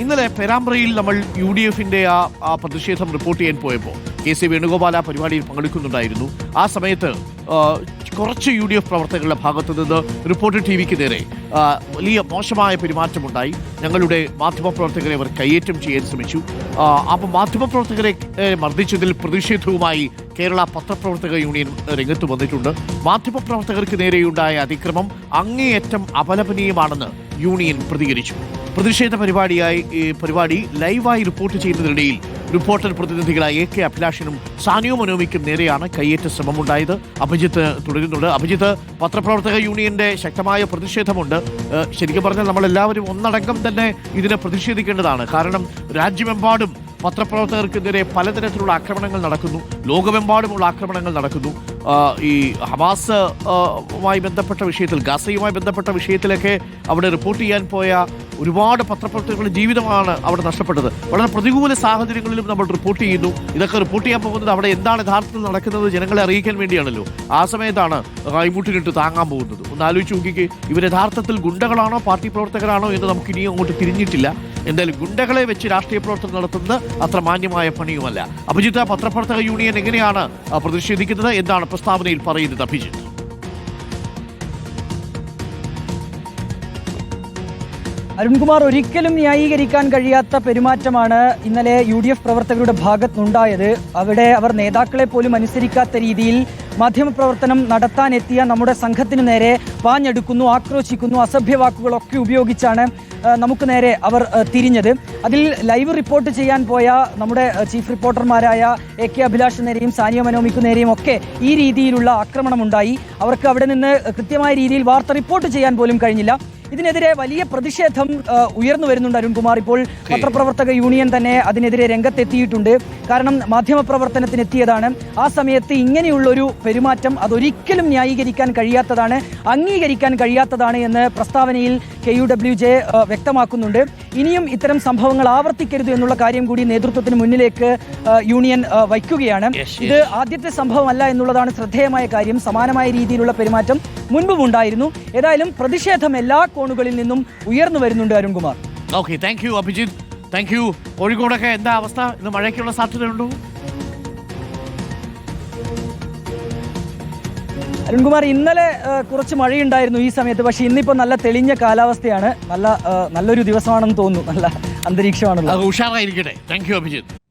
ഇന്നലെ പെരാമ്പ്രയിൽ നമ്മൾ U D എഫിന്റെ ആ പ്രതിഷേധം റിപ്പോർട്ട് ചെയ്യാൻ പോയപ്പോൾ കെ സി വേണുഗോപാൽ ആ പരിപാടിയിൽ പങ്കെടുക്കുന്നുണ്ടായിരുന്നു. ആ സമയത്ത് കുറച്ച് യു ഡി എഫ് പ്രവർത്തകരുടെ ഭാഗത്തു നിന്ന് റിപ്പോർട്ടർ ടി വിക്ക് നേരെ വലിയ മോശമായ പെരുമാറ്റമുണ്ടായി. ഞങ്ങളുടെ മാധ്യമപ്രവർത്തകരെ അവർ കയ്യേറ്റം ചെയ്യാൻ ശ്രമിച്ചു. ആ, അപ്പോൾ മാധ്യമപ്രവർത്തകരെ മർദ്ദിച്ചതിൽ പ്രതിഷേധവുമായി കേരള പത്രപ്രവർത്തക യൂണിയൻ രംഗത്ത് വന്നിട്ടുണ്ട്. മാധ്യമപ്രവർത്തകർക്ക് നേരെയുണ്ടായ അതിക്രമം അങ്ങേയറ്റം അപലപനീയമാണെന്ന് യൂണിയൻ പ്രതികരിച്ചു. പ്രതിഷേധ പരിപാടിയായി പരിപാടി ലൈവായി റിപ്പോർട്ട് ചെയ്യുന്നതിനിടയിൽ റിപ്പോർട്ടർ പ്രതിനിധികളായ എ കെ അഭിലാഷിനും സാനിയോ മനോമിക്കും നേരെയാണ് കയ്യേറ്റ ശ്രമമുണ്ടായത്. അഭിജിത്ത് തുടരുന്നുണ്ട്. അഭിജിത്ത് പത്രപ്രവർത്തക യൂണിയന്റെ ശക്തമായ പ്രതിഷേധമുണ്ട്. ശരിക്കും പറഞ്ഞാൽ നമ്മൾ എല്ലാവരും ഒന്നടങ്കം തന്നെ ഇതിനെ പ്രതിഷേധിക്കേണ്ടതാണ്. കാരണം രാജ്യമെമ്പാടും പത്രപ്രവർത്തകർക്കെതിരെ പലതരത്തിലുള്ള ആക്രമണങ്ങൾ നടക്കുന്നു. ലോകമെമ്പാടുമുള്ള ആക്രമണങ്ങൾ നടക്കുന്നു. ഈ ഹമാസ് മായി ബന്ധപ്പെട്ട വിഷയത്തിൽ ഗസയുമായി ബന്ധപ്പെട്ട വിഷയത്തിലൊക്കെ അവിടെ റിപ്പോർട്ട് ചെയ്യാൻ പോയ ഒരുപാട് പത്രപ്രവർത്തകരുടെ ജീവിതമാണ് അവിടെ നഷ്ടപ്പെട്ടത്. വളരെ പ്രതികൂല സാഹചര്യങ്ങളിലും നമ്മൾ റിപ്പോർട്ട് ചെയ്യുന്നു. ഇതൊക്കെ റിപ്പോർട്ട് ചെയ്യാൻ പോകുന്നത് അവിടെ എന്താണ് യഥാർത്ഥത്തിൽ നടക്കുന്നത് ജനങ്ങളെ അറിയിക്കാൻ വേണ്ടിയാണല്ലോ. ആ സമയത്താണ് കൈമുട്ടിനിട്ട് താങ്ങാൻ പോകുന്നത്. ഒന്ന് ആലോചിച്ച് നോക്കിക്ക് ഇവർ യഥാർത്ഥത്തിൽ ഗുണ്ടകളാണോ പാർട്ടി പ്രവർത്തകരാണോ എന്ന് നമുക്ക് ഇനിയും അങ്ങോട്ട് തിരിഞ്ഞിട്ടില്ല. എന്തായാലും ഗുണ്ടകളെ വെച്ച് രാഷ്ട്രീയ പ്രവർത്തനം നടത്തുന്നത് അത്ര മാന്യമായ പണിയുമല്ല. അഭിജിത്ത് പത്രപ്രവർത്തക യൂണിയൻ എങ്ങനെയാണ് പ്രതിഷേധിക്കുന്നത്? എന്താണ് പ്രസ്താവനയിൽ പറയുന്നത് അഭിജിത്ത്. അരുൺകുമാർ ഒരിക്കലും ന്യായീകരിക്കാൻ കഴിയാത്ത പെരുമാറ്റമാണ് ഇന്നലെ യു ഡി എഫ് പ്രവർത്തകരുടെ ഭാഗത്തുനിന്നുണ്ടായത്. അവിടെ അവർ നേതാക്കളെ പോലും അനുസരിക്കാത്ത രീതിയിൽ മാധ്യമപ്രവർത്തനം നടത്താനെത്തിയ നമ്മുടെ സംഘത്തിന് നേരെ പാഞ്ഞെടുക്കുന്നു ആക്രോശിക്കുന്നു അസഭ്യവാക്കുകളൊക്കെ ഉപയോഗിച്ചാണ് നമുക്ക് നേരെ അവർ തിരിഞ്ഞത്. അതിൽ ലൈവ് റിപ്പോർട്ട് ചെയ്യാൻ പോയ നമ്മുടെ ചീഫ് റിപ്പോർട്ടർമാരായ എ കെ അഭിലാഷ് നേരെയും സാനിയ മനോമിക്കു നേരെയും ഒക്കെ ഈ രീതിയിലുള്ള ആക്രമണമുണ്ടായി. അവർക്ക് അവിടെ നിന്ന് കൃത്യമായ രീതിയിൽ വാർത്ത റിപ്പോർട്ട് ചെയ്യാൻ പോലും കഴിഞ്ഞില്ല. ഇതിനെതിരെ വലിയ പ്രതിഷേധം ഉയർന്നു വരുന്നുണ്ട് അരുൺകുമാർ. ഇപ്പോൾ പത്രപ്രവർത്തക യൂണിയൻ തന്നെ അതിനെതിരെ രംഗത്തെത്തിയിട്ടുണ്ട്. കാരണം മാധ്യമപ്രവർത്തനത്തിനെത്തിയതാണ്. ആ സമയത്ത് ഇങ്ങനെയുള്ളൊരു പെരുമാറ്റം അതൊരിക്കലും ന്യായീകരിക്കാൻ കഴിയാത്തതാണ് അംഗീകരിക്കാൻ കഴിയാത്തതാണ് എന്ന് പ്രസ്താവനയിൽ കെ യു ഡബ്ല്യു ജെ വ്യക്തമാക്കുന്നുണ്ട്. ഇനിയും ഇത്തരം സംഭവങ്ങൾ ആവർത്തിക്കരുത് എന്നുള്ള കാര്യം കൂടി നേതൃത്വത്തിന് മുന്നിലേക്ക് യൂണിയൻ വയ്ക്കുകയാണ്. ഇത് ആദ്യത്തെ സംഭവമല്ല എന്നുള്ളതാണ് ശ്രദ്ധേയമായ കാര്യം. സമാനമായ രീതിയിലുള്ള പെരുമാറ്റം മുൻപും ഉണ്ടായിരുന്നു. ഏതായാലും പ്രതിഷേധം എല്ലാ കോണുകളിൽ നിന്നും ഉയർന്നു വരുന്നുണ്ട് Arunkumar. Okay thank you Abhijith. Thank you കോഴിക്കോടൊക്കെ എന്താ അവസ്ഥ? ഇന്ന് മഴയ്ക്കുള്ള സാധ്യതയുണ്ടോ? അരുൺകുമാർ ഇന്നലെ കുറച്ച് മഴയുണ്ടായിരുന്നു ഈ സമയത്ത്. പക്ഷേ ഇന്നിപ്പോൾ നല്ല തെളിഞ്ഞ കാലാവസ്ഥയാണ്. നല്ല നല്ലൊരു ദിവസമാണെന്ന് തോന്നുന്നു. നല്ല അന്തരീക്ഷമാണല്ലോ ഉഷാറായിരിക്കട്ടെ. Thank you Abhijith.